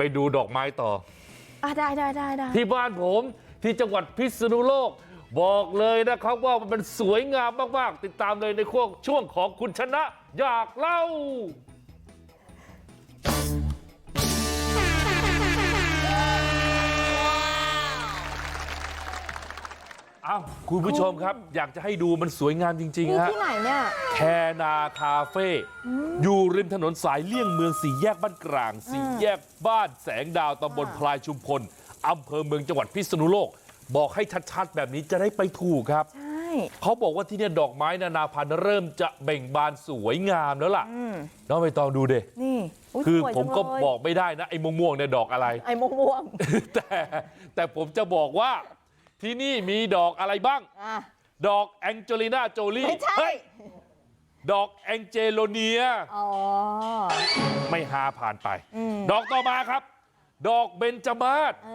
ไปดูดอกไม้ต่ออะได้ได้ได้ได้ที่บ้านผมที่จังหวัดพิษณุโลก บอกเลยนะครับว่ามันเป็นสวยงามมากๆ ติดตามเลยในช่วงช่วงของคุณชนะอยากเล่า อ้าวคุณผู้ชมครับอยากจะให้ดูมันสวยงามจริงมีๆฮะที่ไหนเนี่ยแคนาคาเฟ่อยู่ริมถนนสายเลี่ยงเมืองสี่แยกบ้านกลางสี่แยกบ้านแสงดาวตำบลอ่าพลายชุมพลอำเภอเมืองจังหวัดพิษณุโลก บอกให้ชัดๆแบบนี้จะได้ไปถูกครับใช่เขาบอกว่าที่เนี่ยดอกไม้นานาพันธุ์เริ่มจะเบ่งบานสวยงามแล้วล่ะอืมน้องไปตองดูเดนี่ยคือสวยผมก็จังเลยบอกไม่ได้นะไอ้ม่วงๆเนี่ยดอกอะไร ไอ้ม่วงม่วงแต่แต่ผมจะบอกว่า ที่นี่มีดอกอะไรบ้างๆอะดอกแองเจลิน่าโจลี่ไม่ใช่เฮ้ยดอกแองเจโลเนียอ๋อไม่หาผ่านไปอืมดอกต่อมาครับ ดอกเบญจมาศเอ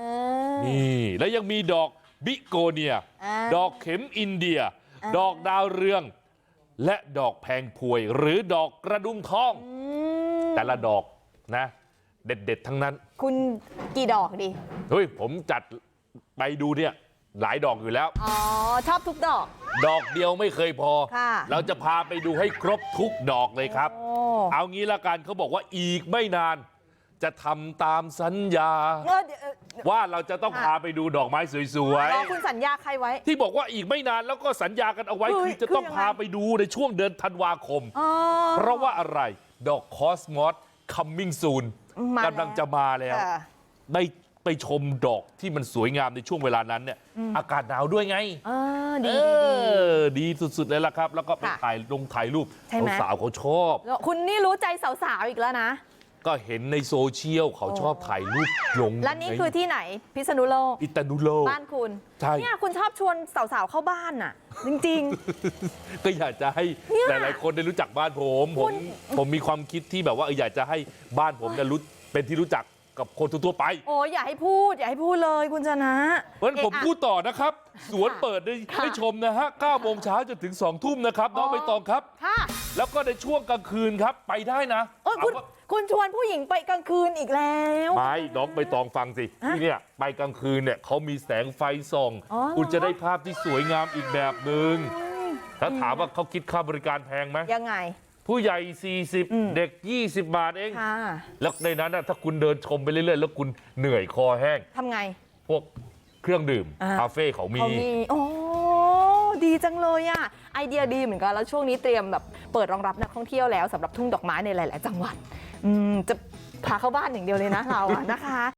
อนี่แล้วยังมีดอกบิโกเนียอ่าดอกเข็มอินเดียอ่าดอกดาวเรือง และดอกแพงพวย หรือดอกกระดุมทองอืมแต่ละดอกนะ เด็ดๆ ทั้งนั้น คุณกี่ดอกดี เฮ้ย ผมจัดไปดูเนี่ย หลายดอกอยู่แล้วอ๋อชอบทุกดอก ดอกเดียวไม่เคยพอค่ะเราจะพาไปดูให้ครบทุกดอกเลยครับโอ้เอางี้ละกันเขาบอกว่าอีกไม่นาน จะทำตามสัญญาเออเดี๋ยวเออเดี๋ยวว่าเราจะต้องค่ะพาไปดูดอกไม้สวยรอคุณสัญญาใครไว้ๆที่บอกว่าอีกไม่นานแล้วก็สัญญากันเอาไว้คือคือจะต้องคือยังไงพาไปดูในช่วงเดือนธันวาคมอ๋อเพราะว่าอะไรดอกคอสมอส coming soon มาแล้วกำลังจะมาแล้วค่ะ ได้ไปชมดอกที่มันสวยงามในช่วงเวลานั้นเนี่ยอากาศหนาวด้วยไงเออดีเอดีดีอดีสุดๆเลยล่ะครับ แล้วก็ไปค่ะถ่ายลงถ่ายรูปใช่ไหมสาวๆเขาชอบแล้วคุณนี่รู้ใจสาวๆอีกแล้วนะ ก็เห็นในโซเชียลเขาชอบถ่ายรูปลงและนี่ในคือที่ไหน พิษณุโลกอิตานุโลกบ้านคุณใช่เนี่ยคุณชอบชวนสาวๆเข้าบ้านน่ะ จริงก็อยากจะให้เนี่ยหลายๆ คนได้รู้จักบ้านผมผคุมณผมมีความคิดที่แบบว่าเอออยากจะให้บ้านผมเนี่ยรู้เป็นที่รู้จัก กับคนทั่วๆไปๆโอ้ยอย่าให้พูด อย่าให้พูดเลยคุณชนะเพราะฉะนั้นผมเอะอะพูดต่อนะครับ สวนค่ะเปิดได้ค่ะให้ชมนะฮะ9โมงเช้าจนถึง2ทุ่มนะครับ น้องอ๋อใบตองครับค่ะแล้วก็ในช่วงกลางคืนครับไปได้นะเอ้ยคุณถามว่าคุณชวนผู้หญิงไปกลางคืนอีกแล้วไม่น้องใบตองฟังสิฮะที่เนี่ยไปกลางคืนเนี่ยเขามีแสงไฟส่องอ๋อเหรอคุณจะได้ภาพที่สวยงามอีกแบบหนึ่งแล้วถามว่าเขาคิดค่าบริการแพงไหมยังไง ผู้ใหญ่อืม40เด็ก20บาทเองค่ะแล้วในนั้นน่ะถ้าคุณเดินชมไปเรื่อยๆแล้วคุณเหนื่อยคอแห้งทำไงพวกเครื่องดื่มอ่าคาเฟ่เขามีเขามีโอ้ดีจังเลยอะไอเดียดีเหมือนกันแล้วช่วงนี้เตรียมแบบเปิดรองรับนักท่องเที่ยวแล้วสำหรับทุ่งดอกไม้ในหลาย ๆ จังหวัดอืมจะพาเข้าบ้านอย่างเดียวเลยนะเราอะนะคะ